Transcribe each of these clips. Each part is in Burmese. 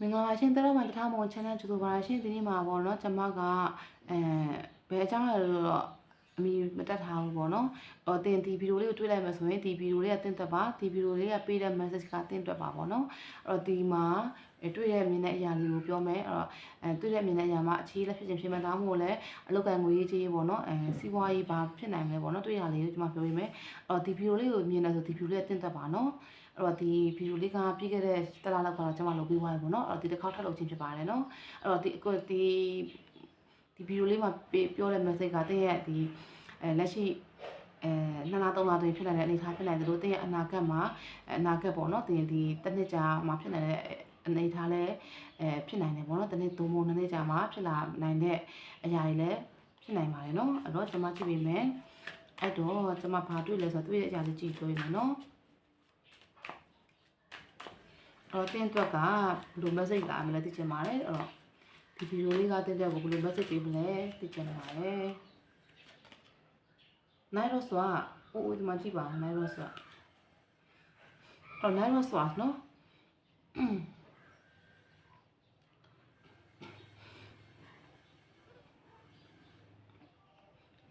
မင်္ဂလာပါရှင်တရမန်တထားမုံ channel ကြိုဆိုပါရရှင်ဒီနေ့မှာပေါ့နော်ကျွန်မကအဲဘယ်အကြောင်းလဲလို့တော့အမီမတက်ထားဘူးပေါ့နော်ဟောတင်ဒီဗီဒီယိုလေးကိုတွေ့လိုက်မှဆိုရင်ဒီဗီဒီယိုလေးကတင့်သက်ပါဒီဗီဒီယိုလေးကပေးတဲ့ message ကတင့်သက်ပါပေါ့နော်အဲ့တော့ဒီမှာအဲတွေ့ရမြင်တဲ့အရာလေးကိုပြောမယ်အဲ့တော့အဲတွေ့ရမြင်တဲ့အရာမှာအခြေလက်ဖြစ်ခြင်းဖြစ်မှန်သားမို့လဲအလောက်ကံငွေရေးကြီးပေါ့နော်အဲစီးပွားရေးဘာဖြစ်နိုင်မလဲပေါ့နော်တွေ့ရလေးကိုကျွန်မပြောပေးမယ်အဲ့တော့ဒီဗီဒီယိုလေးကိုမြင်တယ်ဆိုဒီဗီဒီယိုလေးကတင့်သက်ပါနော် အဲ့တော့ဒီဗီဒီယိုလေးကပြီးခဲ့တဲ့တစ်လလောက်ကတော့ကျွန်မလုပ်ပြီးသွားပြီပေါ့နော်အဲ့တော့ဒီတစ်ခေါက်ထပ်လုပ်ခြင်းဖြစ်ပါတယ်နော်အဲ့တော့ဒီအခုဒီဒီဗီဒီယိုလေးမှာပြောတဲ့ message ကတင်းရဲ့ဒီအဲလက်ရှိအဲနှစ်လသုံးလတွင်ဖြစ်နိုင်တဲ့အနေအထားဖြစ်နိုင်တယ်လို့တင်းရဲ့အနာဂတ်မှာအနာဂတ်ပေါ့နော်တင်းဒီတစ်နှစ်ကြာမှာဖြစ်နိုင်တဲ့အနေအထားလည်းအဲဖြစ်နိုင်တယ်ပေါ့နော်တစ်နှစ်သုံးပုံနှစ်နှစ်ကြာမှာဖြစ်လာနိုင်တဲ့အရာတွေလည်းဖြစ်နိုင်ပါတယ်နော်အဲ့တော့ကျွန်မကြည့်ပေးမယ်အဲ့တော့ကျွန်မဘာတွေ့လဲဆိုတော့တွေ့တဲ့အရာလေးကြည့်ပြောရမယ်နော် အဲ့တော့တင်းအတွက်ကဘယ်လို message လာမလဲသိချင်ပါတယ်အဲ့တော့ဒီဗီဒီယိုလေးကတင်းအတွက်ကိုဘယ်လို message ပေးမလဲသိချင်ပါတယ်နိုင်ရောစွာအိုးအိုးဒီမှာကြည့်ပါနိုင်ရောစွာအော်နိုင်ရောစွာနော်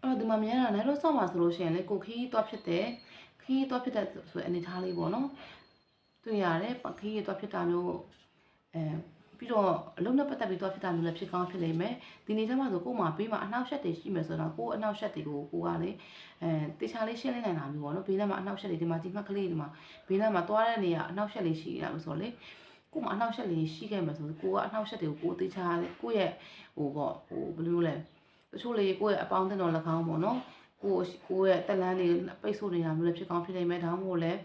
အဲ့တော့ဒီမှာမြင်ရတာနိုင်ရောစွာမှာဆိုလို့ရှိရင်လေကိုခီးသွားဖြစ်တယ်ခီးသွားဖြစ်တဲ့ဆိုအနေထားလေးပေါ့နော် တွေ့ရတယ်ပခီးရတော့ဖြစ်တာမျိုးအဲပြီးတော့အလုံးနဲ့ပတ်သက်ပြီးတော့ဖြစ်တာမျိုးလည်းဖြစ်ကောင်းဖြစ်လိမ့်မယ်ဒီနေ့ကျမှဆိုကို့မှာပေးမှာအနှောက်အယှက်တွေရှိမယ်ဆိုတော့ကို့အနှောက်အယှက်တွေကိုကိုကလေအဲတေချာလေးရှင်းလင်းနိုင်တာမျိုးပေါ့နော်ဘေးနားမှာအနှောက်အယှက်တွေဒီမှာဒီမှတ်ကလေးဒီမှာဘေးနားမှာသွားတဲ့နေရာအနှောက်အယှက်လေးရှိနေတာမျိုးဆိုတော့လေကို့မှာအနှောက်အယှက်လေးရှိခဲ့မှာဆိုကိုကအနှောက်အယှက်တွေကိုကိုတေချာကိုယ့်ရဲ့ဟိုပေါ့ဟိုဘယ်လိုလဲတချို့လေကိုယ့်ရဲ့အပေါင်းအသင်းတော်၎င်းပေါ့နော်ကိုကိုယ့်ရဲ့တက်လန်းတွေပိတ်ဆို့နေတာမျိုးလည်းဖြစ်ကောင်းဖြစ်နိုင်မယ်ဒါမှမဟုတ်လည်း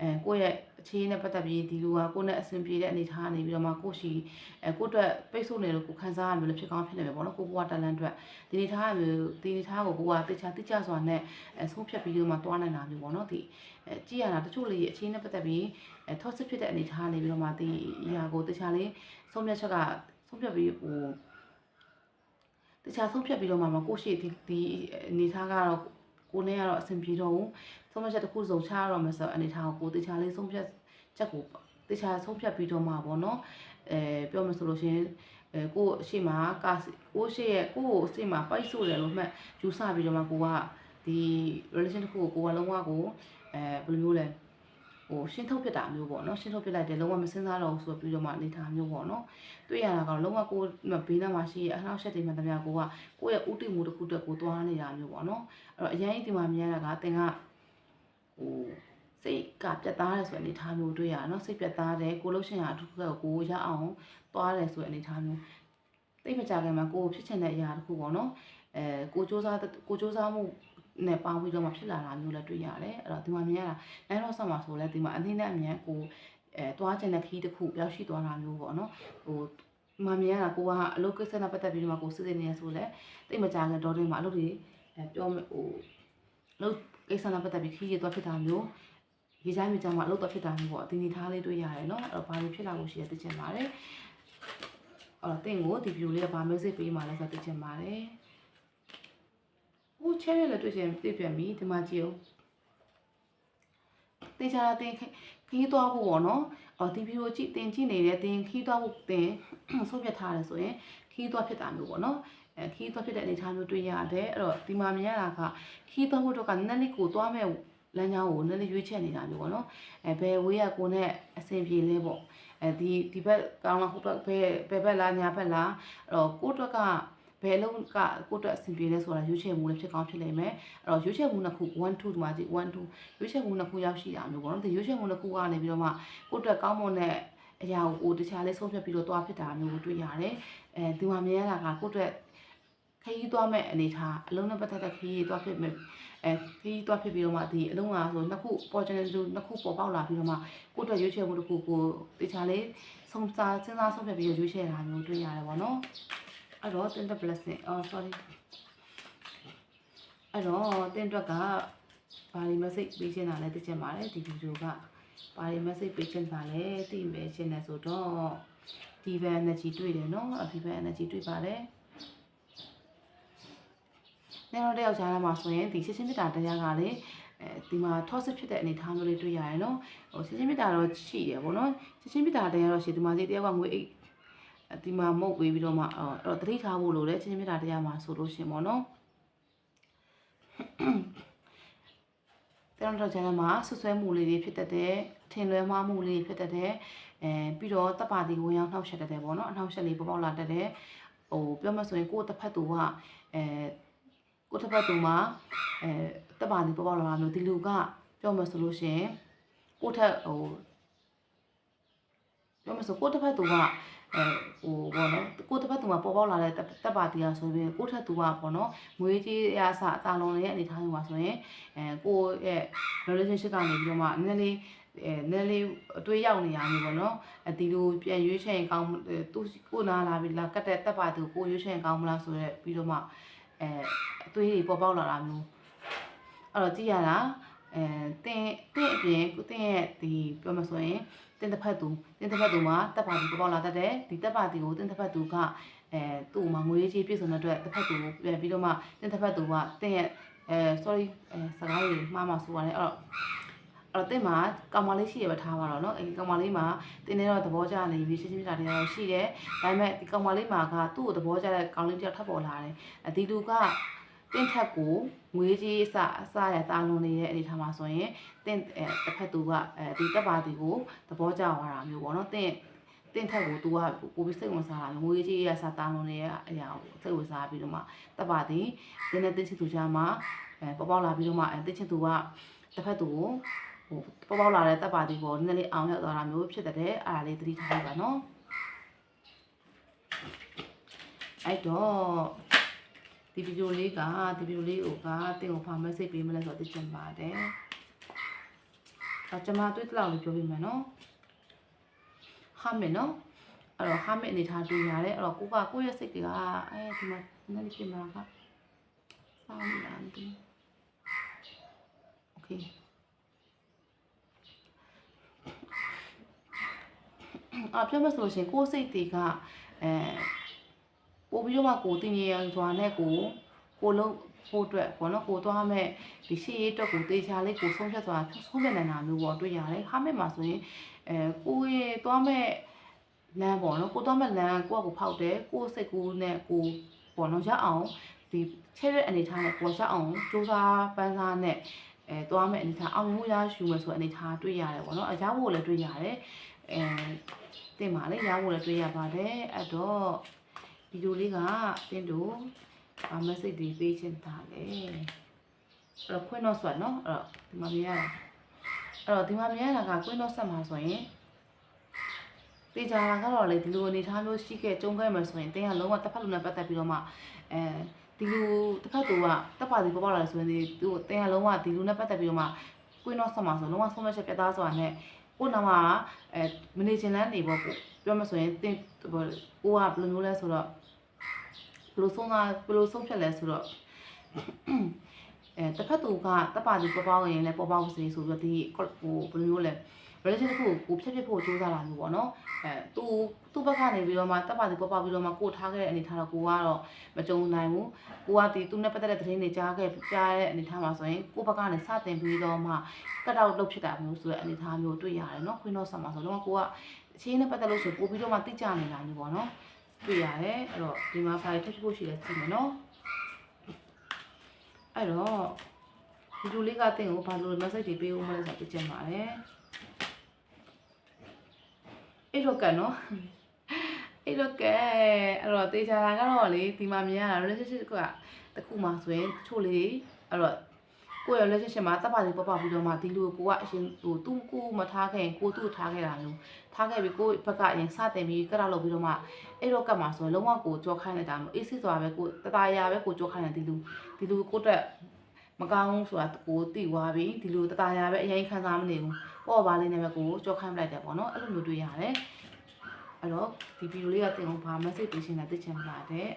အဲကိုယ့်ရဲ့အ ခြေအနေနဲ့ပတ်သက်ပြီးဒီလူကကိုယ့်နဲ့အဆင်ပြေတဲ့အနေအထားနေပြီးတော့မှကိုယ့်ရှိအဲကိုယ့်အတွက်ပိတ်ဆို့နေလို့ကိုခံစားရမျိုးလည်းဖြစ်ကောင်းဖြစ်နေမယ်ပေါ့နော်ကိုဘဝတလန်အတွက်ဒီအနေထားမျိုးဒီအနေထားကိုကိုကတေချာတိကျစွာနဲ့အဲဆုံးဖြတ်ပြီးတော့မှတွားနိုင်တာမျိုးပေါ့နော်ဒီအဲကြည့်ရတာတချို့လေအခြေအနေနဲ့ပတ်သက်ပြီးအဲထော့စစ်ဖြစ်တဲ့အနေအထားနေပြီးတော့မှဒီအရာကိုတေချာလေးဆုံးဖြတ်ချက်ကဆုံးဖြတ်ပြီးဟိုတခြားဆုံးဖြတ်ပြီးတော့မှမကိုရှိဒီဒီအနေထားကတော့ကိုနဲ့ကတော့အဆင်ပြေတော့ဘူး ဆုံးဖြတ်ချက်တစ်ခုစုံချရတော့မယ်ဆိုတော့အနေထားကိုကိုတခြားလေးဆုံးဖြတ်ချက်ကိုတခြားဆုံးဖြတ်ပြီးတော့မှပေါ့နော်အဲပြောမှဆိုလို့ရှိရင်အဲကိုအရှိမကာကိုရှိရဲ့ကိုကိုအရှိမပိုက်ဆို့တယ်လို့မှတ်ယူဆပြီးတော့မှကိုကဒီ relation တစ်ခုကိုကိုကလုံးဝကိုအဲဘယ်လိုမျိုးလဲဟိုရှင်းထုတ်ပြတာမျိုးပေါ့နော်ရှင်းထုတ်ပြလိုက်တယ်လုံးဝမစင်စားတော့ဘူးဆိုပြီးတော့မှအနေထားမျိုးပေါ့နော်တွေ့ရတာကတော့လုံးဝကိုဘေးနားမှာရှိရဲ့အနောက်ရှက်တွေမှတမန်ကိုကကိုယ့်ရဲ့ဥတည်မှုတစ်ခုအတွက်ကိုသွားနေတာမျိုးပေါ့နော်အဲ့တော့အရင်ဒီမှာမြင်ရတာကတင်က ဟိုစိတ်ကပြတ်သားတယ်ဆိုတဲ့အနေထားမျိုးတွေ့ရနော်စိတ်ပြတ်သားတယ်ကိုလှုပ်ရှင်ရအထူးကကိုရအောင်သွားတယ်ဆိုတဲ့အနေထားမျိုးတိတ်မကြခင်မှာကိုဖြစ်ချင်တဲ့အရာတစ်ခုပေါ့နော်အဲကိုစူးစမ်းကိုစူးစမ်းမှုနဲ့ပေါင်းပြီးတော့မှဖြစ်လာတာမျိုးလည်းတွေ့ရတယ်အဲ့တော့ဒီမှာမြင်ရတာနိုင်တော့ဆက်မှာဆိုလဲဒီမှာအနည်းနဲ့အမြန်ကိုအဲသွားချင်တဲ့ခီးတစ်ခုပြောင်းရှိသွားတာမျိုးပေါ့နော်ဟိုမမြင်ရတာကိုကအလုပ်ကိစ္စနဲ့ပတ်သက်ပြီးတော့မှကိုစစ်စစ်နေရဆိုလဲတိတ်မကြခင်တော့တွင်မှာအလုပ်တွေအဲပြောဟိုအလုပ် ကိစ္စနဲ့ပတ်သက်ပြီးခီးရသွားဖြစ်တာမျိုးရေချိုင်းမြေကြောင်မှာအလုပ်တော့ဖြစ်တာမျိုးပေါ့အတင်းနေထားလေးတွေ့ရတယ်နော်အဲ့တော့ဘာလို့ဖြစ်လာလို့ရှိရသိချင်ပါတယ်အဲ့တော့တင့်ကိုဒီဗီဒီယိုလေးကဘာ message ပေးမှလဲဆိုတော့သိချင်ပါတယ်ဟို cherry လည်းတွေ့ချင်သိပြန်ပြီဒီမှာကြည့်အောင်တေချာတင်ခီးသွားဖို့ပေါ့နော်အော်ဒီဗီဒီယိုကြည့်တင်ကြည့်နေတဲ့တင်ခီးသွားဖို့တင်ဆုံးဖြတ်ထားတယ်ဆိုရင်ခီးသွားဖြစ်တာမျိုးပေါ့နော် အဲခီးသွားဖြစ်တဲ့အနေအထားမျိုးတွေ့ရတယ်အဲ့တော့ဒီမှာမြင်ရတာကခီးသွားဖို့တော့ကနည်းနည်းကိုသွားမဲ့လမ်းကြောင်းကိုနည်းနည်းရွေးချက်နေတာမျိုးပေါ့နော်အဲဘယ်ဝေးရကိုနဲ့အဆင်ပြေလဲပေါ့အဲဒီဒီဘက်ကောင်းလားဟိုဘက်ဘယ်ဘယ်ဘက်လားညာဘက်လားအဲ့တော့ကိုယ့်အတွက်ကဘယ်လုံးကကိုယ့်အတွက်အဆင်ပြေလဲဆိုတာရွေးချယ်မှုလည်းဖြစ်ကောင်းဖြစ်နိုင်မယ်အဲ့တော့ရွေးချယ်မှုနှစ်ခု1 2ဒီမှာကြည့်1 2ရွေးချယ်မှုနှစ်ခုရောက်ရှိတာမျိုးပေါ့နော်ဒီရွေးချယ်မှုနှစ်ခုကနေပြီးတော့မှကိုယ့်အတွက်ကောင်းမွန်တဲ့အရာကိုတခြားလေးဆုံးဖြတ်ပြီးတော့တွားဖြစ်တာမျိုးကိုတွေ့ရတယ်အဲဒီမှာမြင်ရတာကကိုယ့်အတွက် ခရီးသွားမဲ့အနေထားအလုံးနဲ့ပတ်သက်တဲ့ခရီးသွားဖြစ်မဲ့အဲခရီးသွားဖြစ်ပြီးတော့မှဒီအလုံးကဆိုနှစ်ခု opportunity နှစ်ခုပေါ်ပေါက်လာပြီးတော့မှကိုယ့်အတွက်ရွေးချယ်မှုတစ်ခုကိုတခြားလေးဆုံးစားစဉ်းစားဆုံးဖြတ်ပြီးရွေးချယ်တာမျိုးတွေ့ရတယ်ပေါ့နော်အဲ့တော့ ten the blessing oh sorry အဲ့တော့တင်အတွက်ကဘာဒီ message ပေးချင်တာလဲသိချင်ပါတယ်ဒီဗီဒီယိုကဘာဒီ message ပေးချင်တာလဲသိမယ်ချင်တယ်ဆိုတော့ divan energy တွေ့တယ်နော် divan energy တွေ့ပါတယ် နေတော့တယောက်ကြားထဲမှာဆိုရင်ဒီရှင်းရှင်းမြတ်တာတရားကလေအဲဒီမှာ toxic ဖြစ်တဲ့အနေအထားမျိုးလေးတွေ့ရတယ်နော်ဟိုရှင်းရှင်းမြတ်တာတော့ရှိတယ်ဗောနော်ရှင်းရှင်းမြတ်တာတရားတော့ရှိဒီမှာစီတယောက်ကငွေအိတ်ဒီမှာမုတ်ပေးပြီးတော့မှအဲ့တော့တတိထားဖို့လိုတယ်ချင်းချင်းမြတ်တာတရားမှာဆိုလို့ရှရင်ပေါ့နော်တဲ့တော့ကျန်မှာဆွဆွဲမှုလေးတွေဖြစ်တတ်တယ်ထင်လွဲမှားမှုလေးတွေဖြစ်တတ်တယ်အဲပြီးတော့တပ်ပါတီဝင်ရောက်နှောက်ရှက်တတ်တယ်ပေါ့နော်အနှောက်ရှက်လေးပေါ်ပေါက်လာတတ်တယ်ဟိုပြောမှဆိုရင်ကိုယ့်တစ်ဖက်သူကအဲ ကိုယ့်တစ်ဖက်သူမှာအဲတပ်ပါတီပေါ်ပေါက်လာတာမျိုးဒီလူကပြောမှဆိုလို့ရှရင်ကိုယ့်ထက်ဟိုပြောမှဆိုကိုယ့်တစ်ဖက်သူကအဲဟိုဘောနော်ကိုယ့်တစ်ဖက်သူမှာပေါ်ပေါက်လာတဲ့တပ်ပါတီကဆိုပြီးကိုယ့်ထက်သူကပေါ့နော်ငွေကြီးရအစအတာလုံးလေးအနေထားယူပါဆိုရင်အဲကိုယ့်ရဲ့ relationship ကနေပြီးတော့မှနည်းနည်းလေးအဲနည်းနည်းလေးအတွေးရောက်နေရမျိုးပေါ့နော်အဒီလိုပြန်ရွေးချယ်ရင်ကောင်းသူကိုနာလာပြီလားကတ်တဲ့တက်ပါသူကိုရွေးချယ်ရင်ကောင်းမလားဆိုတော့ပြီးတော့မှအဲ အတွေးတွေပေါ်ပေါက်လာတာမျိုးအဲ့တော့ကြည့်ရတာအဲတင်းတင်းအပြင်ကိုတင်းရဲ့ဒီပြောမှဆိုရင်တင်းတစ်ဖက်သူတင်းတစ်ဖက်သူမှာတက်ပါသူပေါ်ပေါက်လာတတ်တယ်ဒီတက်ပါသူကိုတင်းတစ်ဖက်သူကအဲသူ့မှာငွေကြီးပြည့်စုံတဲ့အတွက်တစ်ဖက်သူကိုပြန်ပြီးတော့မှတင်းတစ်ဖက်သူကတင်းရဲ့အဲ sorry အဲစကားတွေမှားမှာဆိုရတယ်အဲ့တော့အဲ့တော့တင်မှာကောင်မလေးရှိရပဲထားပါတော့เนาะအဲကောင်မလေးမှာတင်းနေတော့သဘောကျနေပြီရှင်းရှင်းပြတာတွေတော့ရှိတယ်ဒါပေမဲ့ဒီကောင်မလေးမှာကသူ့ကိုသဘောကျတဲ့ကောင်လေးတစ်ယောက်ထပ်ပေါ်လာတယ်အဲဒီလူက တင့်ထက်ကိုငွေကြီးအစအစရတာလွန်နေတဲ့အနေထားမှာဆိုရင်တင့်တစ်ဖက်သူကအဲဒီတက်ပါတီကိုသဘောကျသွားတာမျိုးပေါ့နော်တင့်တင့်ထက်ကိုသူကပိုပြီးစိတ်ဝင်စားတာငွေကြီးရစတာလွန်နေတဲ့အရာကိုစိတ်ဝင်စားပြီးတော့မှတက်ပါတီတင်းနဲ့တင်းချစ်သူကြားမှာပေါပေါလာပြီးတော့မှအဲတင်းချစ်သူကတစ်ဖက်သူကိုဟိုပေါပေါလာတဲ့တက်ပါတီကိုနည်းနည်းလေးအောင်ရောက်သွားတာမျိုးဖြစ်တဲ့အားလေးသတိထားလိုက်ပါနော်အဲ့တော့ ဒီဗီဒီယိုလေးကဒီဗီဒီယိုလေးကိုကတင်ကိုဖာ message ပေးမလဲဆိုတော့သိချင်ပါတယ်အကျွန်မတွေ့တလောက်လေးပြောပြမယ်နော်ဟာမယ်နော်အဲ့တော့ဟာမယ်အနေထားတွေ့ရတယ်အဲ့တော့ကိုကကိုယ့်ရဲ့စိတ်တွေကအဲဒီမှာနည်းနည်းပြင်မှာကစောင်းနေတာမသိဘူးโอเคအပြောမဆိုလို့ရှရင်ကိုယ်စိတ်တွေကအဲ ပို့ပြီးတော့မှကိုတင်ရစွာနဲ့ကိုကိုလုံးဖို့အတွက်ပေါ့နော်ကိုသွားမဲ့ဒီရှေ့ရေးအတွက်ကိုတေချာလေးကိုဆုံးဖြတ်စွာဆုံးဖြတ်နိုင်တာမျိုးပေါ့တွေ့ရတယ်ဟာမဲ့မှာဆိုရင်အဲကိုရဲ့သွားမဲ့လမ်းပေါ့နော်ကိုသွားမဲ့လမ်းကိုကကိုဖောက်တယ်ကိုစိတ်ကူးနဲ့ကိုပေါ့နော်ရအောင်ဒီချဲတဲ့အနေထားနဲ့ကိုရအောင်စူးစမ်းပန်းစားနဲ့အဲသွားမဲ့အနေထားအောင်မြင်မှုရရှိမယ်ဆိုအနေထားတွေ့ရတယ်ပေါ့နော်အကြောင်းကိုလည်းတွေ့ရတယ်အဲတင်ပါလေရဖို့လည်းတွေ့ရပါတယ်အဲ့တော့ဗီ ဒီယိုလေးကတင်တို့အမက်ဆေ့တွေပေးချင်တာလေအဲ့တော့ခွင်းတော့ဆွတ်နော်အဲ့တော့ဒီမှာမြင်ရတာအဲ့တော့ဒီမှာမြင်ရတာကခွင်းတော့ဆက်မှာဆိုရင်တေချာတာကတော့လေဒီလိုအနေထားမျိုးရှိခဲ့ကြုံခဲ့မှာဆိုရင်တင်းကလုံးဝတစ်ဖက်လူနဲ့ပတ်သက်ပြီးတော့မှအဲဒီလိုတစ်ဖက်သူကတက်ပါစီပေါ်ပေါက်လာတယ်ဆိုရင်ဒီသူတင်းကလုံးဝဒီလိုနဲ့ပတ်သက်ပြီးတော့မှကွင်းတော့ဆက်မှာဆိုလုံးဝဆုံးမချက်ပြတ်သားစွာနဲ့ကိုနာမှာအဲမနေချင်လန်းနေပေါ့ကိုပြောမှဆိုရင်တင်းကိုကဘယ်လိုမျိုးလဲဆိုတော့ ဘယ်လိုဆုံးကဘယ်လိုဆုံးဖြတ်လဲဆိုတော့အဲတစ်ဖက်သူကတပ်ပါသူပေါ်ပေါက်ရင်လည်းပေါ်ပေါက်စေဆိုပြီးတော့ဒီဟိုဘယ်လိုမျိုးလဲ relation တစ်ခုကိုဖြတ်ဖြတ်ဖို့စူးစမ်းလာမျိုးပေါ့နော်အဲသူသူ့ဘက်ကနေပြီးတော့မှတပ်ပါသူပေါ်ပေါက်ပြီးတော့မှကိုထားခဲ့တဲ့အနေထားတော့ကိုကတော့မကြုံနိုင်ဘူးကိုကဒီသူနဲ့ပတ်သက်တဲ့သတင်းတွေကြားခဲ့ကြားတဲ့အနေထားမှာဆိုရင်ကိုဘက်ကနေစတင်ပြီးတော့မှကတ်အောက်လုပ်ဖြစ်တာမျိုးဆိုတဲ့အနေထားမျိုးတွေ့ရတယ်နော်ခွင်းတော့ဆက်မှာဆိုတော့ကိုကအချင်းနဲ့ပတ်သက်လို့ဆိုပို့ပြီးတော့မှတိကျနေတာမျိုးပေါ့နော် တွေ့ရတယ်အဲ့တော့ဒီမှာ file ထပ်ဖို့ရှိတယ်ကြည့်မယ်နော်အဲ့တော့ဒီလိုလေးကတင်ကိုဘာလို့ message တွေပေးဦးမလဲဆိုတာသိချင်ပါတယ်အဲ့တော့ကနော်အဲ့တော့ကအဲ့တော့တေချာတာကတော့လေဒီမှာမြင်ရတာ relationship ကတခုမှဆိုရင်ချို့လေအဲ့တော့ ကိုယ့်ရဲ့ relationship မှာတပ်ပါလေးပေါက်ပေါက်ပြီးတော့မှဒီလူကိုကအရှင်ဟိုသူ့ကိုမထားခဲ့ရင်ကိုသူ့ထားခဲ့တာမျိုးထားခဲ့ပြီးကိုယ့်ဘက်ကအရင်စတင်ပြီးကရလောက်ပြီးတော့မှအဲ့တော့ကတ်မှာဆိုရင်လုံးဝကိုကြောခိုင်းလိုက်တာမျိုးအေးစစ်စွာပဲကိုတတရာပဲကိုကြောခိုင်းတယ်ဒီလူဒီလူကိုတက်မကောင်းဆိုတာကိုတိသွားပြီဒီလိုတတရာပဲအရင်ခံစားမနေဘူးပေါ့ပါလေးနဲ့ပဲကိုကြောခိုင်းလိုက်တယ်ပေါ့နော်အဲ့လိုမျိုးတွေ့ရတယ်အဲ့တော့ဒီဗီဒီယိုလေးကတင်အောင်ဘာ message ပေးရှင်လဲသိချင်ပါတယ်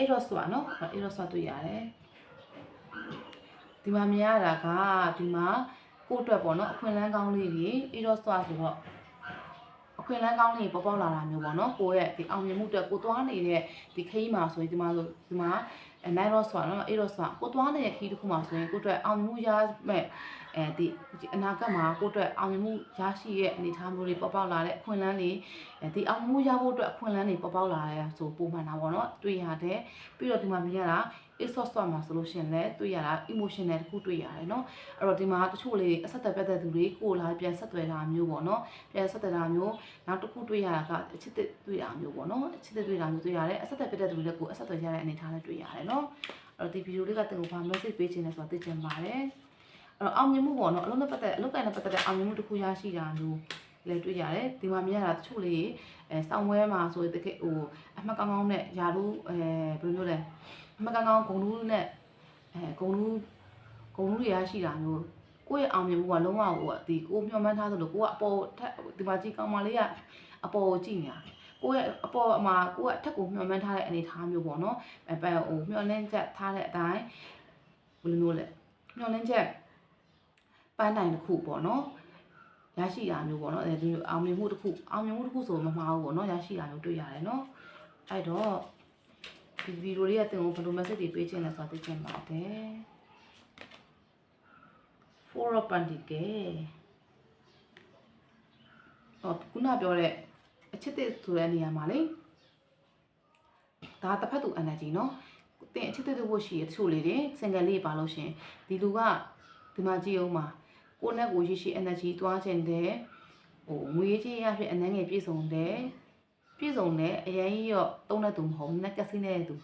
အဲ့တော့ဆိုတာနော်အဲ့တော့ဆိုတာတွေ့ရတယ်ဒီမှာမြင်ရတာကဒီမှာကိုယ့်အတွက်ပေါ့နော်အခွင့်အလမ်းကောင်းလေးတွေအဲ့တော့ဆိုတာဆိုတော့အခွင့်အလမ်းကောင်းလေးပေါ်ပေါက်လာတာမျိုးပေါ့နော်ကိုယ့်ရဲ့ဒီအောင်မြင်မှုအတွက်ကိုသွားနေတဲ့ဒီခရီးမှာဆိုရင်ဒီမှာဆိုဒီမှာအဲနိုင်တော့ဆိုတာနော်အေးတော့ဆိုတာကိုသွားနေတဲ့ခီးတစ်ခုမှဆိုရင်ကိုအတွက်အောင်မှုရမဲ့ အဲဒီအနာဂတ်မှာကိုအတွက်အောင်မှုရရှိရဲ့အနေအထားမျိုးတွေပေါ်ပေါက်လာတဲ့အခွင့်အလမ်းတွေအဲဒီအောင်မှုရဖို့အတွက်အခွင့်အလမ်းတွေပေါ်ပေါက်လာတဲ့ဆိုပုံမှန်တာပေါ့နော်တွေ့ရတယ်ပြီးတော့ဒီမှာမြင်ရတာ ASOS ဆိုတာမှာဆိုလို့ရှိရင်လည်းတွေ့ရတာ emotional တခုတွေ့ရတယ်เนาะအဲ့တော့ဒီမှာတချို့လေးအဆက်သက်ပြတ်တဲ့သူတွေကိုလာပြန်ဆက်သွယ်တာမျိုးပေါ့เนาะပြန်ဆက်သွယ်တာမျိုးနောက်တစ်ခုတွေ့ရတာကအချစ်တစ်တွေ့တာမျိုးပေါ့เนาะအချစ်တစ်တွေ့တာမျိုးတွေ့ရတယ်အဆက်သက်ပြတ်တဲ့သူတွေကိုအဆက်သွယ်ရတဲ့အနေအထားနဲ့တွေ့ရတယ်เนาะအဲ့တော့ဒီဗီဒီယိုလေးကတင်ကိုဘာ message ပေးချင်လဲဆိုတာသိချင်ပါတယ်အဲ့ တော့အောင်မြင်မှုပေါ့နော်အလုံးနဲ့ပတ်သက်အလုပ်ကိုင်းနဲ့ပတ်သက်တဲ့အောင်မြင်မှုတစ်ခုရရှိတာမျိုးလည်းတွေ့ရတယ်ဒီမှာမြင်ရတာတချို့လေးအဲဆောင်ဝဲမှာဆိုရင်တကယ်ဟိုအမှတ်ကောင်းကောင်းနဲ့ယာတို့အဲဘယ်လိုမျိုးလဲအမှတ်ကောင်းကောင်းဂုံလူးနဲ့အဲဂုံလူးဂုံလူးတွေရရှိတာမျိုးကိုယ့်ရဲ့အောင်မြင်မှုကလုံးဝဟိုဒီကိုမျှော်မှန်းထားသလိုကိုကအပေါ်ထက်ဒီမှာကြည့်ကောင်းမလေးကအပေါ်ကိုကြည့်နေတာကိုယ့်ရဲ့အပေါ်မှာကိုယ့်ကအထက်ကိုမျှော်မှန်းထားတဲ့အနေအထားမျိုးပေါ့နော်အဲဟိုမျှော်လင့်ချက်ထားတဲ့အတိုင်းဘယ်လိုမျိုးလဲမျှော်လင့်ချက် ပန်းတိုင်တစ်ခုပေါ့နော်ရရှိတာမျိုးပေါ့နော်အဲဒီအောင်မြင်မှုတစ်ခုအောင်မြင်မှုတစ်ခုဆိုမမှားဘူးပေါ့နော်ရရှိတာမျိုးတွေ့ရတယ်နော်အဲ့တော့ဒီဗီဒီယိုလေးကသင်ကိုဘယ်လို message တွေပေးချင်လဲဆိုတာသိချင်ပါတယ် four of pentacles ဟောခုနပြောတဲ့အချစ်တဲ့ဆိုတဲ့နေရာမှာလေဒါတစ်ဖက်သူ energy နော်တင်အချစ်တဲ့တို့ရှိရတချို့လေးတွေ single လေးပါလို့ရှင်ဒီလူကဒီမှာကြည့်အောင်ပါ ကိုယ့်နဲ့ကိုယ်ရှိရှိ energy သွားခြင်းတဲ့ဟိုငွေကြီးရဖြစ်အနှံငယ်ပြည့်စုံတယ်ပြည့်စုံတယ်အရင်ကြီးတော့တုံးတဲ့သူမဟုတ်ဘူးနက်ကစီနေတဲ့သူ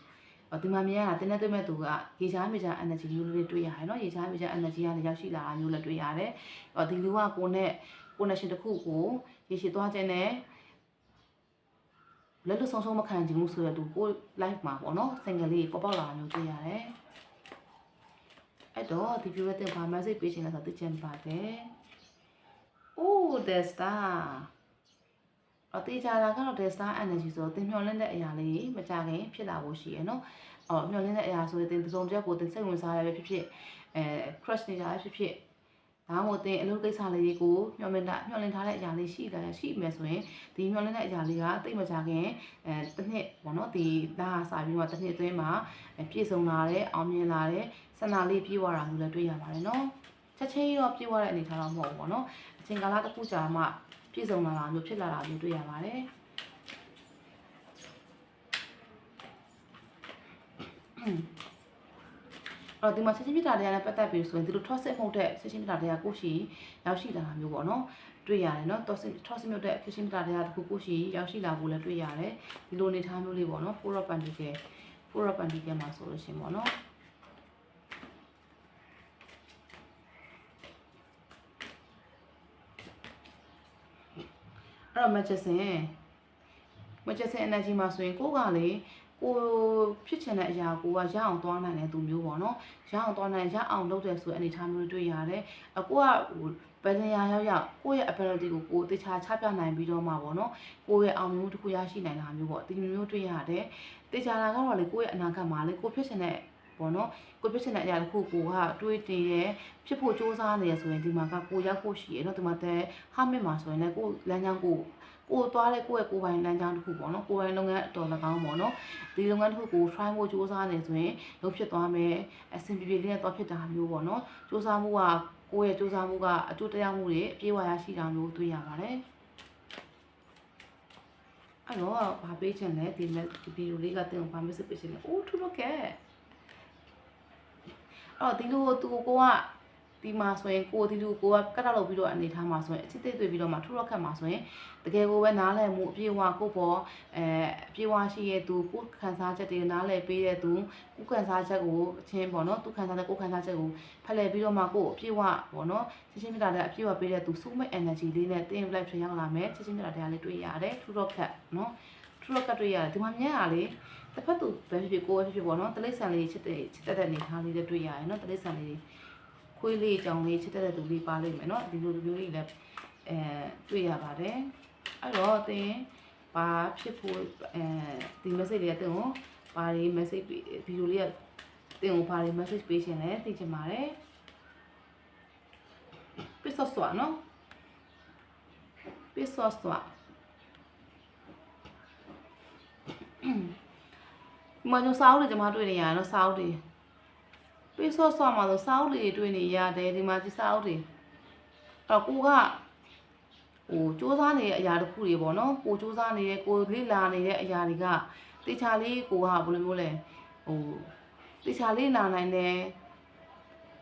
ဒီမှာမြင်ရတာတင်းတဲ့တွေ့မဲ့သူကရေချားမြေချာ energy မျိုးလေးတွေ့ရတယ်နော်ရေချားမြေချာ energy ကလည်းရောက်ရှိလာတာမျိုးလည်းတွေ့ရတယ်အော်ဒီလူကကိုနဲ့ connection တစ်ခုကိုရေရှည်သွားခြင်းနဲ့လက်လွတ်ဆုံးဆုံးမခံချင်ဘူးဆိုတဲ့သူကို live မှာပေါ့နော် single လေးပေါက်ပေါက်လာတာမျိုးတွေ့ရတယ် အဲ့တော့ဒီ view ရဲ့တင်ဘာ message ပေးချင်လဲဆိုတော့သိချင်ပါတယ်။ Oh the star အတေးကြတာကတော့ the star energy ဆိုတော့တင်မျောလင်းတဲ့အရာလေးမကြခင်ဖြစ်လာဖို့ရှိရယ်နော်။အော်မျောလင်းတဲ့အရာဆိုရင်တင်သုံးချက်ကိုတင်စိတ်ဝင်စားရပဲဖြစ်ဖြစ်အဲ crush နေတာဖြစ်ဖြစ် ဒါမှမဟုတ်တင်အလုပ်ကိစ္စလေးကိုမျှော်လင့်တာမျှော်လင့်ထားတဲ့အရာလေးရှိတယ်ရှိမယ်ဆိုရင်ဒီမျှော်လင့်တဲ့အရာလေးကတိတ်မကြခင်အဲတစ်နှစ်ပေါ့နော်ဒီဒါစာပြီးတော့တစ်နှစ်အတွင်းမှာပြည့်စုံလာတဲ့အောင်မြင်လာတဲ့စန္ဒလေးပြေးသွားတာမျိုးလည်းတွေ့ရပါတယ်နော်ချက်ချင်းရောပြေးသွားတဲ့အနေထားတော့မဟုတ်ဘူးပေါ့နော်အချိန်ကာလတစ်ခုကြာမှပြည့်စုံလာတာမျိုးဖြစ်လာတာမျိုးတွေ့ရပါတယ်အဲ့ တော့ဒီမှာဆက်ချင်းမြတာတရားနဲ့ပတ်သက်ပြီးဆိုရင်ဒီလို toxic မဟုတ်တဲ့ဆက်ချင်းမြတာတရားကိုရှိရောက်ရှိလာတာမျိုးပေါ့နော်တွေ့ရတယ်နော် toxic toxic မြတဲ့ဆက်ချင်းမြတာတရားတခုကိုရှိရောက်ရှိလာဖို့လည်းတွေ့ရတယ်ဒီလိုနေထားမျိုးလေးပေါ့နော် four of pentacle four of pentacle မှာဆိုလို့ရှိရင်ပေါ့နော်အဲ့တော့ magician magician energy မှာဆိုရင်ကိုကလေ ကိုဖြစ်ချင်တဲ့အရာကိုကရအောင်သွားနိုင်တဲ့သူမျိုးပေါ့နော်ရအောင်သွားနိုင်ရအောင်လုပ်တယ်ဆိုတဲ့အနေအထားမျိုးတွေ့ရတယ်အကိုကဟိုဘယ်နေရာရောက်ရောက်ကိုယ့်ရဲ့ ability ကိုကိုတေချာချပြနိုင်ပြီးတော့မှပေါ့နော်ကိုယ့်ရဲ့အောင်မြင်မှုတစ်ခုရရှိနိုင်တာမျိုးပေါ့ဒီလိုမျိုးတွေ့ရတယ်တေချာတာကတော့လေကိုယ့်ရဲ့အနာဂတ်မှာလေကိုဖြစ်ချင်တဲ့ပေါ့နော်ကိုဖြစ်ချင်တဲ့အရာတစ်ခုကိုကတွေးတည်ရဲဖြစ်ဖို့စ조사နေရဆိုရင်ဒီမှာကကိုရောက်ဖို့ရှိရเนาะဒီမှာတဲ့ဟာမစ်မှာဆိုရင်လည်းကိုလမ်းကြောင်းကို ကိုယ်သွားတဲ့ကိုယ့်ရဲ့ကိုယ်ပိုင်လမ်းကြောင်းတစ်ခုပေါ့နော်ကိုယ်ပိုင်လုပ်ငန်းအတော်၎င်းပေါ့နော်ဒီလုပ်ငန်းတစ်ခုကို try ဖို့စူးစမ်းနေဆိုရင်လုပ်ဖြစ်သွားမယ်အဆင်ပြေပြေလေးနဲ့သွားဖြစ်တာမျိုးပေါ့နော်စူးစမ်းမှုကကိုယ့်ရဲ့စူးစမ်းမှုကအကျိုးတရားမှုတွေအပြေးဝါရရှိတာမျိုးတွေ့ရပါတယ်အဲ့တော့ဗာပေးချင်လဲဒီမဲ့ဗီဒီယိုလေးကတင်ကိုဗာ message ပေးချင်လဲအိုးထူတော့ကဲအဲ့တော့ဒီလိုသူကိုက ဒီမှာဆိုရင်ကိုဒီလိုကိုကကတ်တော့လုပ်ပြီးတော့အနေထားမှာဆိုရင်အချစ်သိတွေ့ပြီးတော့မှထူတော့ခတ်မှာဆိုရင်တကယ်ကိုပဲနားလည်မှုအပြည့်အဝကိုပေါ်အဲအပြည့်အဝရှိရဲ့သူကိုခံစားချက်တွေနားလည်ပေးတဲ့သူကိုခံစားချက်ကိုအချင်းပေါ့နော်သူခံစားတဲ့ကိုခံစားချက်ကိုဖက်လှယ်ပြီးတော့မှကိုအပြည့်အဝပေါ့နော်ချင်းချင်းမြတာတဲ့အပြည့်အဝပေးတဲ့သူစုမဲ့ energy လေးနဲ့တင်း life ထရောက်လာမယ်ချင်းချင်းမြတာတရားလေးတွေ့ရတယ်ထူတော့ခတ်နော်ထူတော့ခတ်တွေ့ရတယ်ဒီမှာမြင်ရလေတစ်ဖက်သူပဲဖြစ်ဖြစ်ကိုပဲဖြစ်ဖြစ်ပေါ့နော်တလိษံလေးချစ်တဲ့ချစ်တဲ့အနေထားလေးတွေတွေ့ရတယ်နော်တလိษံလေး ခွေးလေးကြောင်လေးချစ်တဲ့သူလေးပါလိမ့်မယ်နော်ဒီလိုလိုမျိုးလေးလည်းအဲတွေ့ရပါတယ်အဲ့တော့သင်ဘာဖြစ်ဖို့အဲဒီ message လေးကတင်ကိုဘာတွေ message ဗီဒီယိုလေးကတင်ကိုဘာတွေ message ပေးရှင်လဲသိချင်ပါတယ်ပြဆော့ဆော့နော်ပြဆော့ဆော့ဒီမှာကျွန်တော်စာအုပ်တွေကျွန်မတွေ့နေရတယ်နော်စာအုပ်တွေ ပေးဆော့ဆော့မှာဆိုစာအုပ်တွေတွေ့နေရတယ်ဒီမှာဒီစာအုပ်တွေအဲ့တော့ကိုကဟိုစူးစမ်းနေတဲ့အရာတစ်ခုတွေပေါ့နော်ကိုစူးစမ်းနေတဲ့ကိုလေ့လာနေတဲ့အရာတွေကတေချာလေးကိုကဘယ်လိုမျိုးလဲဟိုတေချာလေးလာနိုင်တယ်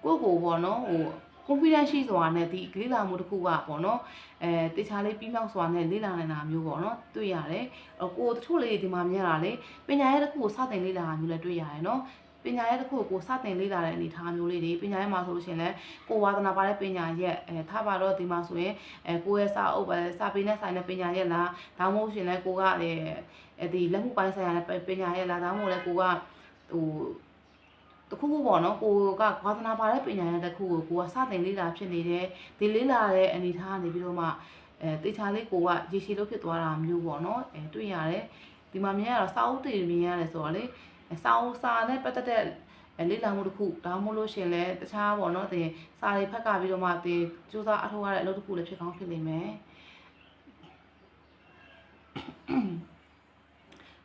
ကိုကိုပေါ့နော်ဟို confidence ရှိစွာနဲ့ဒီလေ့လာမှုတစ်ခုကပေါ့နော်အဲတေချာလေးပြီးမြောက်စွာနဲ့လေ့လာနိုင်တာမျိုးပေါ့နော်တွေ့ရတယ်အကိုတချို့လေးဒီမှာမြင်ရတာလေပညာရေးတစ်ခုကိုစတင်လေ့လာတာမျိုးလည်းတွေ့ရတယ်နော် ပညာရေးတစ်ခုကိုစတင်လေ့လာတဲ့အနေအထားမျိုးလေးတွေပညာရေးမှာဆိုလို့ရှိရင်လည်းကိုဝါသနာပါတဲ့ပညာရက်အဲထားပါတော့ဒီမှာဆိုရင်အဲကိုရဲ့စာအုပ်ပဲစာပေနဲ့ဆိုင်တဲ့ပညာရက်လားဒါမှမဟုတ်ရှင်လည်းကိုကအဲအဲဒီလက်မှုပိုင်းဆိုင်ရာတဲ့ပညာရက်လားဒါမှမဟုတ်လည်းကိုကဟိုတခုခုပေါ့နော်ကိုကဝါသနာပါတဲ့ပညာရက်တစ်ခုကိုကိုကစတင်လေ့လာဖြစ်နေတယ်ဒီလေ့လာတဲ့အနေအထားကနေပြီးတော့မှအဲတေချာလေးကိုကရေရှည်လို့ဖြစ်သွားတာမျိုးပေါ့နော်အဲတွေ့ရတယ်ဒီမှာမြင်ရတော့စာအုပ်တွေမြင်ရတယ်ဆိုတော့လေ စာအုပ်စာနဲ့ပတ်သက်တဲ့လေ့လာမှုတစ်ခုဒါမှမဟုတ်လို့ရှင်လဲတခြားပေါ့နော်တင်စာတွေဖက်ကပြီးတော့မှတင်စူးစမ်းအထောက်ရတဲ့အလုပ်တစ်ခုလည်းဖြစ်ကောင်းဖြစ်နေမယ်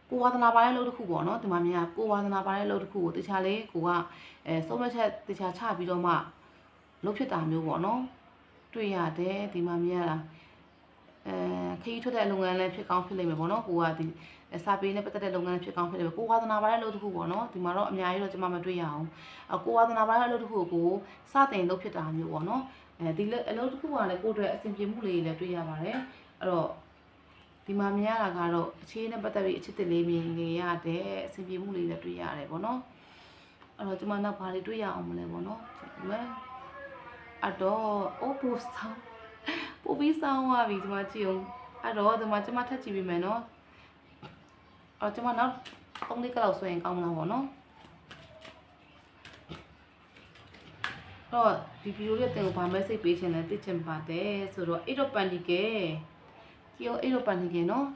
ကိုဝါသနာပါတဲ့အလုပ်တစ်ခုပေါ့နော်ဒီမှာမြင်ရကိုဝါသနာပါတဲ့အလုပ်တစ်ခုကိုတခြားလေးကိုကအဲစုံမချက်တခြားချပြီးတော့မှလုပ်ဖြစ်တာမျိုးပေါ့နော်တွေ့ရတယ်ဒီမှာမြင်ရတာ အဲခရီးထွက်တဲ့လုပ်ငန်းလည်းဖြစ်ကောင်းဖြစ်လိမ့်မယ်ပေါ့နော်ကိုကဒီစာပေနဲ့ပတ်သက်တဲ့လုပ်ငန်းဖြစ်ကောင်းဖြစ်လိမ့်မယ်ကိုဝါသနာပါတဲ့အလုပ်တစ်ခုပေါ့နော်ဒီမှာတော့အများကြီးတော့ကျွန်မမတွေ့ရအောင်အကိုဝါသနာပါတဲ့အလုပ်တစ်ခုကိုစတင်လုပ်ဖြစ်တာမျိုးပေါ့နော်အဲဒီအလုပ်တစ်ခုကလည်းကိုယ့်အတွက်အဆင်ပြေမှုလေးတွေလည်းတွေ့ရပါတယ်အဲ့တော့ဒီမှာမြင်ရတာကတော့အခြေနဲ့ပတ်သက်ပြီးအချစ်တစ်လေးမြင်နေရတဲ့အဆင်ပြေမှုလေးလည်းတွေ့ရတယ်ပေါ့နော်အဲ့တော့ကျွန်မနောက်ဘာတွေတွေ့ရအောင်မလဲပေါ့နော်ဒီမှာအတော့အိုး ပို့ဆောင်ပို့ပြီးဆောင်သွားပြီဒီမှာကြည့်အောင်အဲ့တော့ဒီမှာကျွန်မထပ်ကြည့်ပေးမယ်နော်အော်ကျွန်မနောက်သုံးလေးကလောက်ဆိုရင်ကောင်းမလားပေါ့နော်တော့ဒီဗီဒီယိုလေးတင်ကိုဗာ message ပေးချင်တယ်သိချင်ပါတယ်ဆိုတော့အဲ့တော့ပန်ဒီကဲကြည့်အောင်အဲ့တော့ပန်ဒီကဲနော်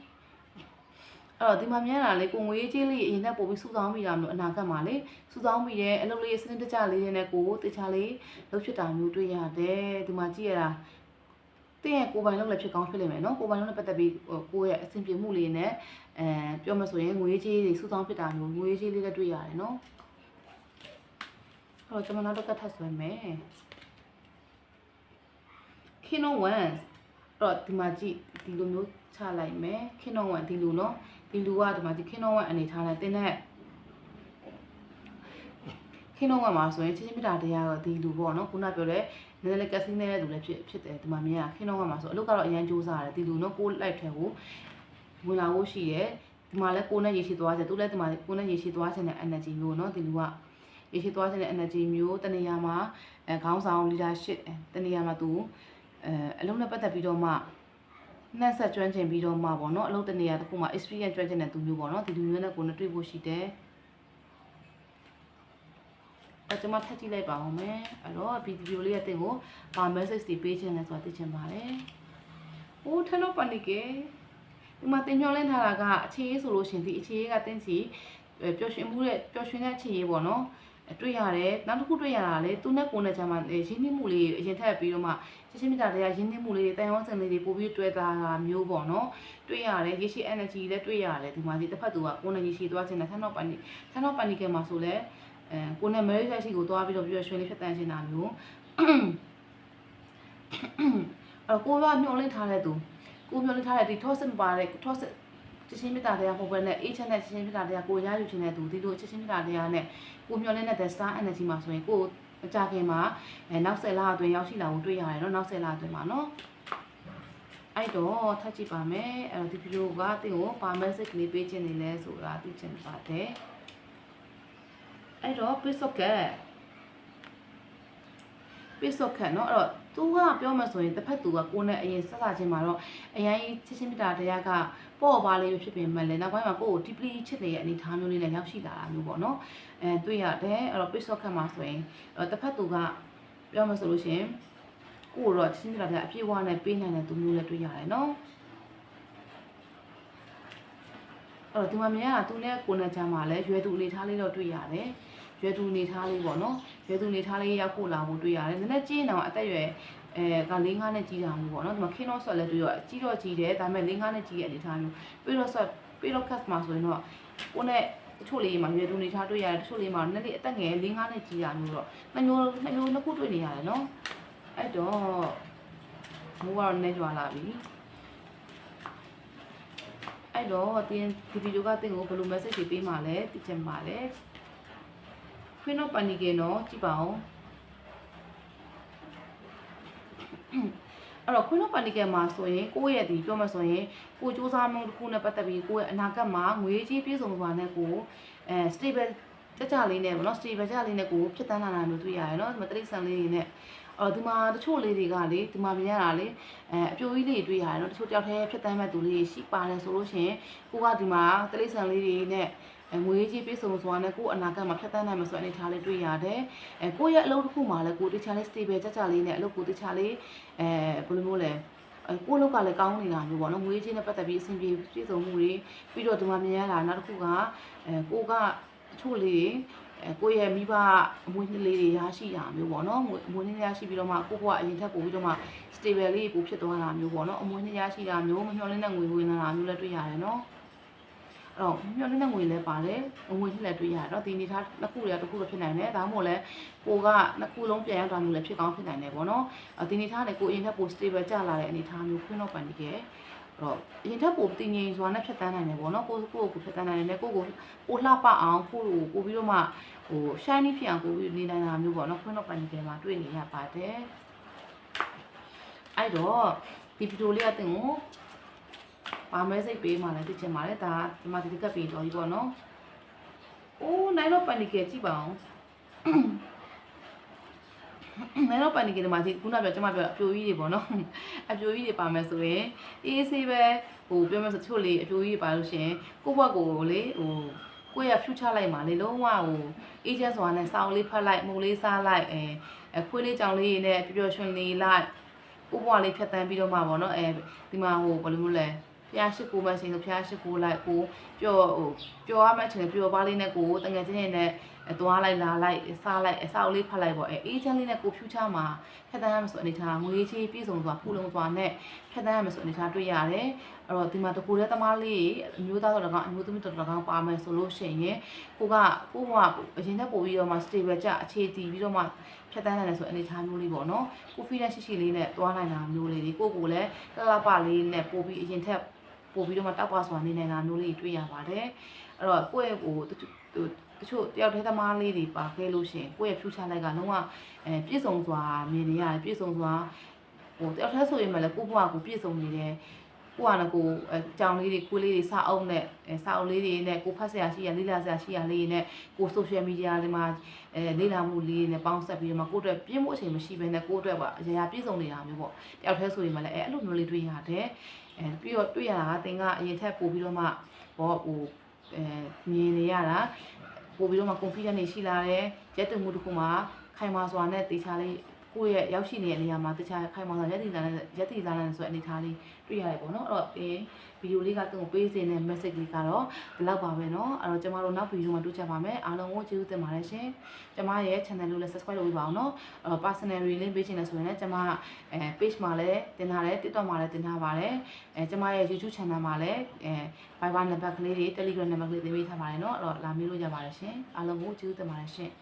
အဲ့တော့ဒီမှာမြန်လာလေကိုငွေကြီးလေးအရင်ကပို့ပြီးစုဆောင်းမိတာမျိုးအနာဂတ်မှာလေစုဆောင်းမိတယ်အလုပ်လေးစနစ်တကျလေးနဲ့ကိုတခြားလေးလုပ်ဖြစ်တာမျိုးတွေ့ရတယ်ဒီမှာကြည့်ရတာ တင်းရဲ့ကိုပိုင်လုံးလည်းဖြစ်ကောင်းဖြစ်လိမ့်မယ်နော်ကိုပိုင်လုံးနဲ့ပတ်သက်ပြီးကိုရဲ့အဆင်ပြေမှုလေးနဲ့အဲပြောမှဆိုရင်ငွေကြေးတွေစုဆောင်းဖြစ်တာမျိုးငွေကြေးလေးလည်းတွေ့ရတယ်နော်အဲ့တော့ကျွန်မနောက်တစ်ခါထပ်ဆွဲမယ် Kino One တော့ဒီမှာကြည့်ဒီလိုမျိုးချလိုက်မယ် Kino One ဒီလိုနော်ဒီလူကဒီမှာဒီ Kino One အနေထားနဲ့တင်းတဲ့ခင်းတော့ကမှာဆိုရင်ချင်းချင်းမြတာတရားတော့ဒီလူပေါ့နော်ခုနပြောတဲ့ နည်းနည်းလေးကက်စင်းနေတဲ့လူလည်းဖြစ်ဖြစ်တယ်ဒီမှာမြင်ရခင်းတော့ကမှာဆိုအလုပ်ကတော့အရန်စူးစားရတယ်ဒီလူနော်ကိုလိုက်ထဲကိုဝင်လာဖို့ရှိတယ်ဒီမှာလည်းကိုနဲ့ရေရှိသွားတယ်သူလည်းဒီမှာကိုနဲ့ရေရှိသွားခြင်းတဲ့ energy မျိုးနော်ဒီလူကရေရှိသွားခြင်းတဲ့ energy မျိုးတနေရာမှာအဲခေါင်းဆောင် leadership တနေရာမှာသူအဲအလုံးနဲ့ပတ်သက်ပြီးတော့မှနှက်ဆက်ကျွမ်းကျင်ပြီးတော့မှပေါ့နော်အလုပ်တနေရာတစ်ခုမှာ experience ကျွမ်းကျင်တဲ့သူမျိုးပေါ့နော်ဒီလူမျိုးနဲ့ကိုနဲ့တွေ့ဖို့ရှိတယ် အဲကျွန်မထပ်ကြည့်လိုက်ပါအောင်မယ်အဲ့တော့ဗီဒီယိုလေးရဲ့တင်ကိုဘာ message တွေပေးချင်လဲဆိုတာသိချင်ပါတယ်။အိုးထနောပနိကေဒီမှာတင်ညွှန်လင်းထားတာကအခြေရေးဆိုလို့ရှင်ဒီအခြေရေးကတင်းစီပျော်ရွှင်မှုတဲ့ပျော်ရွှင်တဲ့အခြေရေးပေါ့နော်။တွေ့ရတယ်နောက်တစ်ခုတွေ့ရတာလေသူနဲ့ကိုယ်နဲ့ကြာမှရင်းနှီးမှုလေးအရင်ထက်ပြီးတော့မှချင်းချင်းမြတာတရားရင်းနှီးမှုလေးတွေတန်ရုံးစင်လေးတွေပို့ပြီးတွေ့တာမျိုးပေါ့နော်တွေ့ရတယ်ရေရှိ energy လည်းတွေ့ရတယ်ဒီမှာဒီတစ်ဖက်သူကကိုယ်နဲ့ရေရှိသွားခြင်းနဲ့ဆန်းတော့ပန်နီဆန်းတော့ပန်နီကမှာဆိုလဲ အဲကိုနဲ့ marriage ရရှိကိုသွားပြီးတော့ပြီးတော့ရွှေလေးဖြတ်တန်းရှင်းတာမျိုးအဲ့ကိုကမျောလင့်ထားတဲ့သူကိုမျောလင့်ထားတဲ့ဒီ toxic ပါတဲ့ toxic ချက်ချင်းမြတ်တာတရားမဟုတ်ဘဲနဲ့ A channel ချက်ချင်းမြတ်တာတရားကိုရယူခြင်းတဲ့သူဒီလိုချက်ချင်းမြတ်တာတရားနဲ့ကိုမျောလင့်တဲ့ the star energy မှာဆိုရင်ကိုအကြခင်မှာအဲနောက်ဆက်လာအတွင်းရောက်ရှိလာဖို့တွေ့ရတယ်နော်နောက်ဆက်လာအတွင်းမှာနော်အဲ့တော့ထပ်ကြည့်ပါမယ်အဲ့တော့ဒီဗီဒီယိုကသင်ကိုဘာ message လေးပေးခြင်းနေလဲဆိုတာသိချင်ပါတယ် အဲ့တော့ piece of cat piece of cat เนาะအဲ့တော့သူကပြောမှဆိုရင်တစ်ဖက်သူကကိုယ်နဲ့အရင်ဆက်စားခြင်းမှာတော့အရင်ချစ်ချင်းမြတ်တာတရားကပေါ့ပါလေးဖြစ်ပင်မဲ့လေနောက်ပိုင်းမှာကိုယ့်ကို deeply ချစ်နေတဲ့အနေအထားမျိုးလေးနဲ့ရောက်ရှိလာတာမျိုးပေါ့နော်အဲတွေ့ရတယ်အဲ့တော့ piece of cat မှာဆိုရင်တစ်ဖက်သူကပြောမှဆိုလို့ရှိရင်ကိုယ်တော့ချစ်ချင်းမြတ်တာတရားအပြည့်အဝနဲ့ပေးနိုင်တဲ့သူမျိုးလည်းတွေ့ရတယ်နော်အဲ့တော့ဒီမှာမြင်ရတာသူနဲ့ကိုယ်နဲ့ကြားမှာလည်းရွယ်သူအနေထားလေးတော့တွေ့ရတယ် ရွယ်သူအနေထားလေးပေါ့နော်ရွယ်သူအနေထားလေးရောက်ဖို့လာဖို့တွေ့ရတယ်နည်းနည်းကြီးနေအောင်အသက်ရွယ်အဲက၄၅နဲ့ကြီးတာမျိုးပေါ့နော်ဒီမှာခင်းတော့ဆွက်လည်းတွေ့ရကြီးတော့ကြီးတယ်ဒါပေမဲ့၄၅နဲ့ကြီးရဲ့အနေထားမျိုးပြီးတော့ဆွက်ပြီးတော့ cast မှာဆိုရင်တော့ကိုနဲ့တချို့လေးမှာရွယ်တူနေထားတွေ့ရတယ်တချို့လေးမှာနည်းနည်းအသက်ငယ်၄၅နှစ်ကြီးတာမျိုးတော့နှစ်မျိုးနှစ်မျိုးနှစ်ခုတွေ့နေရတယ်နော်အဲ့တော့မိုးကတော့နည်းကြွာလာပြီအဲ့တော့တင်းဒီဗီဒီယိုကတင်းကိုဘယ်လို message တွေပေးမှလဲသိချင်ပါလဲ ခွင်းတော့ပန်နီကေနော်ကြည့်ပါဦးအဲ့တော့ခွင်းတော့ပန်နီကေမှာဆိုရင်ကိုယ့်ရဲ့ဒီပြောမှဆိုရင်ကိုစူးစမ်းမှုတစ်ခုနဲ့ပတ်သက်ပြီးကိုယ့်ရဲ့အနာဂတ်မှာငွေကြီးပြည့်စုံစွာနဲ့ကိုအဲ stable ကြကြလေးနဲ့ပေါ့နော် stable ကြလေးနဲ့ကိုဖြစ်တန်းလာတာမျိုးတွေ့ရတယ်နော်ဒီမှာတိရစ္ဆာန်လေးတွေနဲ့အော်ဒီမှာတချို့လေးတွေကလေဒီမှာပြင်ရတာလေအဲအပြိုကြီးလေးတွေတွေ့ရတယ်နော်တချို့တယောက်တည်းဖြစ်တန်းမဲ့သူလေးရှိပါတယ်ဆိုလို့ရှိရင်ကိုကဒီမှာတိရစ္ဆာန်လေးတွေနဲ့ အဲငွေကြီးပြည့်စုံစွာနဲ့ကိုအနာဂတ်မှာဖြတ်တန်းနိုင်မှာဆိုအနေထားလေးတွေ့ရတယ်။အဲကိုရဲ့အလုပ်တစ်ခုမှာလည်းကိုတခြားလေး stable ကြကြလေးနဲ့အလုပ်ကိုတခြားလေးအဲဘယ်လိုမျိုးလဲအဲကိုလောက်ကလည်းကောင်းနေတာမျိုးပေါ့နော်ငွေကြီးနဲ့ပတ်သက်ပြီးအဆင်ပြေပြည့်စုံမှုတွေပြီးတော့ဒီမှာမြင်ရတာနောက်တစ်ခုကအဲကိုကတချို့လေးအဲကိုရဲ့မိဘအမွေးနှစ်လေးတွေရရှိတာမျိုးပေါ့နော်အမွေးနှစ်ရရှိပြီးတော့မှကိုကအရင်ထက်ပိုပြီးတော့မှ stable လေးပိုဖြစ်သွားတာမျိုးပေါ့နော်အမွေးနှစ်ရရှိတာမျိုးမမျှော်လင့်တဲ့ငွေဝင်လာတာမျိုးလည်းတွေ့ရတယ်နော်အဲ့ တော့မျောလင်းတဲ့ငွေလည်းပါတယ်ငွေနှစ်လည်းတွေ့ရတယ်တော့ဒီနေသားနှစ်ခုတွေကတစ်ခုတော့ဖြစ်နိုင်တယ်ဒါမှမဟုတ်လည်းကိုကနှစ်ခုလုံးပြန်ရောက်တာမျိုးလည်းဖြစ်ကောင်းဖြစ်နိုင်တယ်ပေါ့နော်အဒီနေသားနဲ့ကိုအရင်ထက်ပို stable ကျလာတဲ့အနေအထားမျိုးခွင့်တော့ပန်နေခဲ့အဲ့တော့အရင်ထက်ပိုတည်ငြိမ်စွာနဲ့ဖြတ်တန်းနိုင်တယ်ပေါ့နော်ကိုကိုကိုဖြတ်တန်းနိုင်တယ်ကိုကိုကိုလှပအောင်ကိုကိုကိုပြီးတော့မှဟို shiny ဖြစ်အောင်ကိုပြီးနေနိုင်တာမျိုးပေါ့နော်ခွင့်တော့ပန်နေခဲ့မှာတွေ့နေရပါတယ်အဲ့တော့ဒီဗီဒီယိုလေးအတင်ကို ပါမဲစိတ်ပေးမှလည်းသိချင်ပါတယ်ဒါဒီမှာဒီကပ်ပြီးတော့ကြီးပေါ့နော်အိုးနိုင်တော့ပန်နီကေကြည့်ပါအောင်နိုင်တော့ပန်နီကေဒီမှာဒီခုနပြောကျွန်မပြောအပြိုကြီးတွေပေါ့နော်အပြိုကြီးတွေပါမယ်ဆိုရင်အေးဆေးပဲဟိုပြောမယ်ဆိုချို့လေအပြိုကြီးတွေပါလို့ရှင်ကိုယ့်ဘက်ကိုလေဟိုကိုယ့်ရဲ့ future လိုက်မှာလေလုံးဝဟို agent ဆိုတာနဲ့စောင်းလေးဖတ်လိုက်မုံလေးစားလိုက်အဲအခွေးလေးကြောင်လေးနဲ့ပျော်ပျော်ရွှင်လေးလိုက်ကိုယ့်ဘဝလေးဖြတ်တန်းပြီးတော့မှပေါ့နော်အဲဒီမှာဟိုဘယ်လိုမျိုးလဲ ဖျားရှိကိုမဆိုင်ဆိုဖျားရှိကိုလိုက်ကိုပျော်ဟိုပျော်ရမယ့်ချင်ပျော်ပါလေးနဲ့ကိုတငယ်ချင်းနဲ့အသွားလိုက်လာလိုက်စားလိုက်အဆောက်လေးဖတ်လိုက်ပေါ့အဲအေးချမ်းလေးနဲ့ကိုဖြူချမှာဖြတ်တန်းရမယ်ဆိုအနေထားငွေချေးပြည့်စုံစွာဖူလုံစွာနဲ့ဖြတ်တန်းရမယ်ဆိုအနေထားတွေ့ရတယ်အဲ့တော့ဒီမှာတကူတဲ့သမားလေးအမျိုးသားတော်ကောင်အမျိုးသမီးတော်ကောင်ပါမယ်ဆိုလို့ရှိရင်ကိုကကိုကအရင်တက်ပို့ပြီးတော့မှ stable ကြအခြေတည်ပြီးတော့မှဖြတ်တန်းနိုင်တယ်ဆိုအနေထားမျိုးလေးပေါ့နော် confidence ရှိရှိလေးနဲ့သွားနိုင်တာမျိုးလေးတွေကိုကိုလည်းကလပလေးနဲ့ပို့ပြီးအရင်ထက် ပို့ပြီးတော့မှတောက်ပါစွာနေနိုင်တာမျိုးလေးတွေ့ရပါတယ်အဲ့တော့ကိုယ့်ရဲ့ဟိုတချို့တယောက်တည်းသမားလေးတွေပါခဲ့လို့ရှိရင်ကိုယ့်ရဲ့ future life ကလုံးဝအဲပြည့်စုံစွာမြင်နေရတယ်ပြည့်စုံစွာဟိုတယောက်တည်းဆိုရင်မှလည်းကိုယ့်ဘဝကိုပြည့်စုံနေတယ် ကိုကလည်းကိုအကြောင်လေးတွေကိုလေးတွေစအုပ်နဲ့စအုပ်လေးတွေနဲ့ကိုဖတ်ဆရာရှိရလေးလာဆရာရှိရလေးနဲ့ကို social media တွေမှာအဲလေးလာမှုလေးနဲ့ပေါင်းဆက်ပြီးတော့မှကိုအတွက်ပြင်းမှုအချိန်မရှိဘဲနဲ့ကိုအတွက်ပါအရာပြည့်စုံနေတာမျိုးပေါ့တယောက်တည်းဆိုရင်မှလည်းအဲအဲ့လိုမျိုးလေးတွေ့ရတယ်အဲပြီးတော့တွေ့ရတာကသင်ကအရင်ထက်ပို့ပြီးတော့မှဘောဟိုအဲမြင်နေရတာပို့ပြီးတော့မှ confidence တွေရှိလာတယ်ရက်တူမှုတစ်ခုမှာခိုင်မာစွာနဲ့တေချာလေး ကိုယ့်ရဲ့ရောက်ရှိနေတဲ့နေရာမှာတခြားခိုင်မောင်ဆောင်ရက်တိလာနဲ့ရက်တိလာနဲ့ဆိုတဲ့အနေထားလေးတွေ့ရတယ်ပေါ့နော်အဲ့တော့အေးဗီဒီယိုလေးကသူ့ကိုပေးစင်တဲ့ message လေးကတော့ဒီလောက်ပါပဲနော်အဲ့တော့ကျမတို့နောက်ဗီဒီယိုမှာတွေ့ကြပါမယ်အားလုံးကိုကျေးဇူးတင်ပါတယ်ရှင်ကျမရဲ့ channel လေးလည်း subscribe လုပ်ပေးပါအောင်နော်အဲ့တော့ personal လေးပေးချင်တယ်ဆိုရင်လည်းကျမအဲ page မှာလည်းတင်ထားတယ် TikTok မှာလည်းတင်ထားပါတယ်အဲကျမရဲ့ YouTube channel မှာလည်းအဲ Viber number ကလေးတွေ Telegram number ကလေးတင်ပေးထားပါတယ်နော်အဲ့တော့လာမေးလို့ရပါတယ်ရှင်အားလုံးကိုကျေးဇူးတင်ပါတယ်ရှင်